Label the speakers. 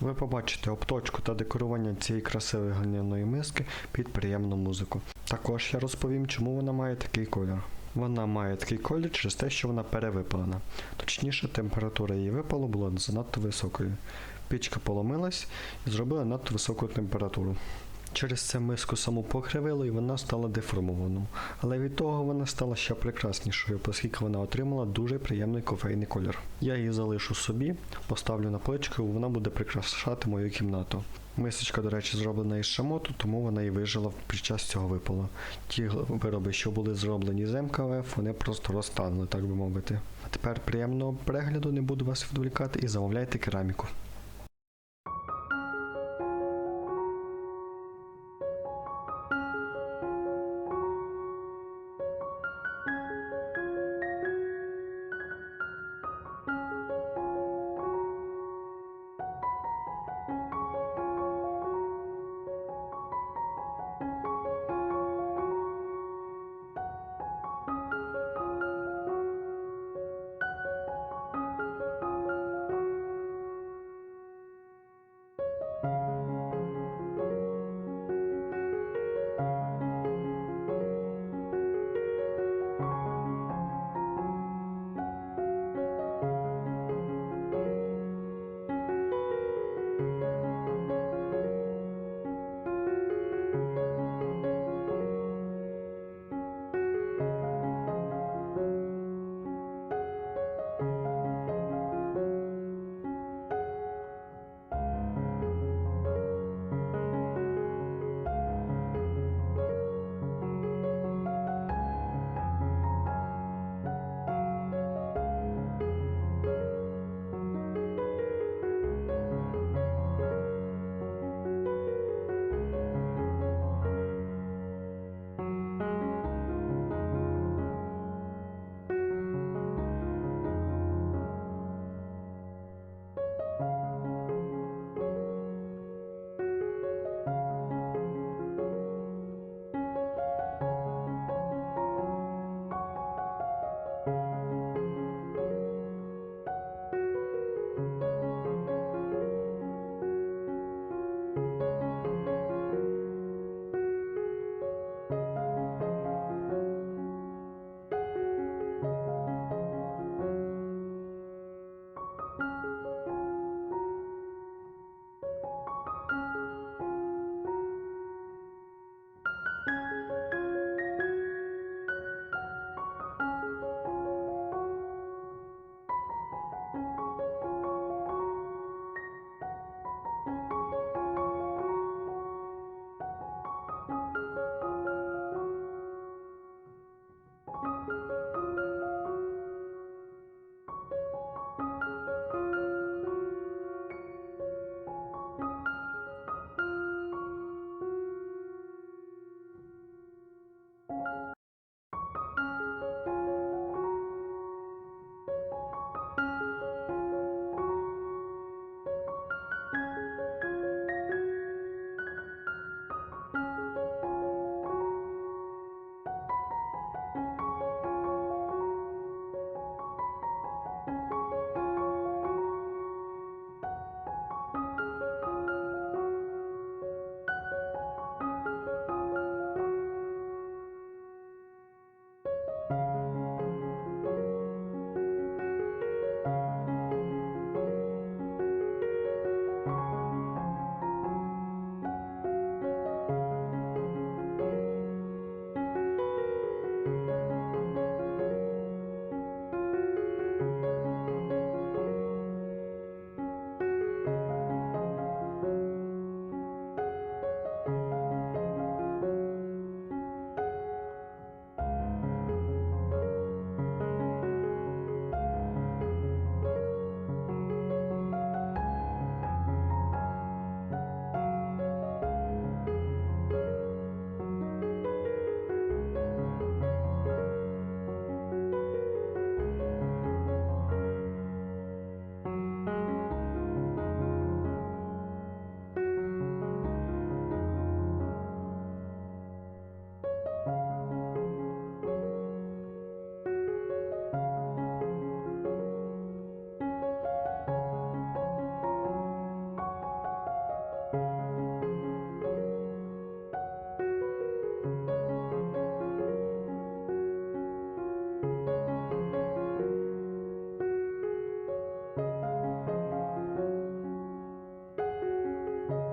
Speaker 1: Ви побачите обточку та декорування цієї красивої глиняної миски під приємну музику. Також я розповім, чому вона має такий колір. Вона має такий колір через те, що вона перевипалена. Точніше, температура її випалу була занадто високою. Пічка поломилась і зробила надто високу температуру. Через це миску саму покривило і вона стала деформованою. Але від того вона стала ще прекраснішою, оскільки вона отримала дуже приємний кофейний колір. Я її залишу собі, поставлю на плечку, вона буде прикрашати мою кімнату. Мисочка, до речі, зроблена із шамоту, тому вона і вижила під час цього випалу. Ті вироби, що були зроблені з МКФ, вони просто розтанули, так би мовити. А тепер приємного перегляду, не буду вас відволікати і замовляйте кераміку.